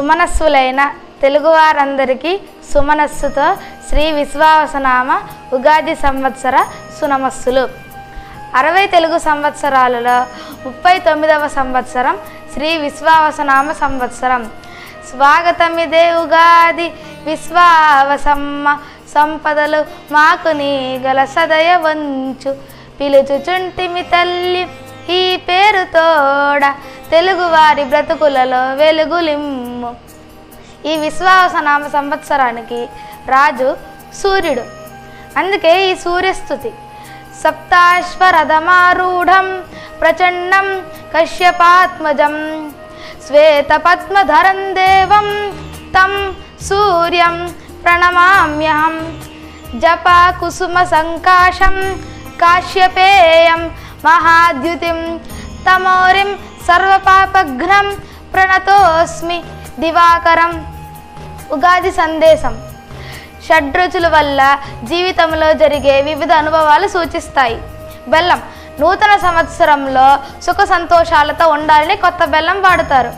సుమనస్సులైన తెలుగువారందరికీ సుమనస్సుతో శ్రీ విశ్వావసనామ ఉగాది సంవత్సర సునమస్సులు. అరవై తెలుగు సంవత్సరాలలో ముప్పై తొమ్మిదవ సంవత్సరం శ్రీ విశ్వావసనామ సంవత్సరం. స్వాగతమిదే ఉగాది విశ్వావసమ్మ సంపదలు మాకు నీ గల సదయ వంచు. పిలుచుచుంటిమి తల్లి ఈ పేరుతోడ తెలుగువారి బ్రతుకులలో వెలుగులిమ్ము. ఈ విశ్వాసనామ సంవత్సరానికి రాజు సూర్యుడు. అందుకే ఈ సూర్యస్థుతి. సప్తాశ్వరథమారూఢం ప్రచండం కశ్యపాత్మజం. శ్వేతపద్మధరం దేవం తం సూర్యం ప్రణమామ్యహం. జప కుసుమ సంకాశం కాశ్యపేయం మహాద్యుతిం తమోరిం సర్వపాపఘ్నం ప్రణతోస్మి దివాకరం ఉగాది సందేశం షడ్రుచుల వల్ల జీవితంలో జరిగే వివిధ అనుభవాలు సూచిస్తాయి. బెల్లం నూతన సంవత్సరంలో సుఖ సంతోషాలతో ఉండాలని కొత్త బెల్లం వాడతారు.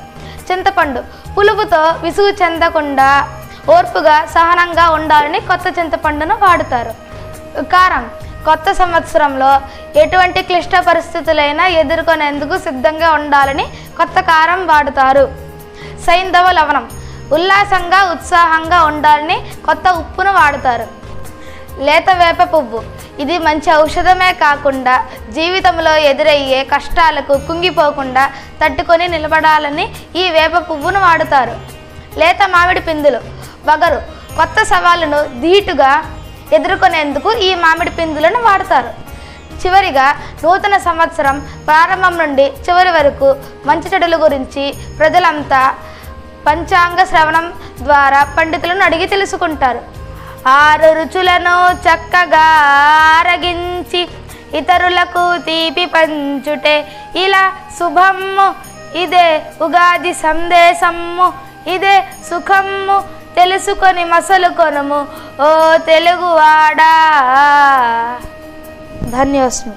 చింతపండు పులుపుతో విసుగు చెందకుండా ఓర్పుగా సహనంగా ఉండాలని కొత్త చింతపండును వాడుతారు. కారం కొత్త సంవత్సరంలో ఎటువంటి క్లిష్ట పరిస్థితులైనా ఎదుర్కొనేందుకు సిద్ధంగా ఉండాలని కొత్త కారం వాడుతారు. సైంధవ లవణం ఉల్లాసంగా ఉత్సాహంగా ఉండాలని కొత్త ఉప్పును వాడుతారు. లేత వేప పువ్వు ఇది మంచి ఔషధమే కాకుండా జీవితంలో ఎదురయ్యే కష్టాలకు కుంగిపోకుండా తట్టుకొని నిలబడాలని ఈ వేప పువ్వును వాడుతారు. లేత మామిడి పిందులు వగరు కొత్త సవాళ్ళను ధీటుగా ఎదుర్కొనేందుకు ఈ మామిడి పిందులను వాడతారు. చివరిగా నూతన సంవత్సరం ప్రారంభం నుండి చివరి వరకు మంచి చెడుల గురించి ప్రజలంతా పంచాంగ శ్రవణం ద్వారా పండితులను అడిగి తెలుసుకుంటారు. ఆరు రుచులను చక్కగా ఆరగించి ఇతరులకు తీపి పంచుటే ఇలా శుభమ్ము ఇదే ఉగాది సందేశమ్ము ఇదే సుఖమ్ము తెలుసుకొని మసలు కొనము. ఓ తెలుగువాడా. ధన్యోస్మి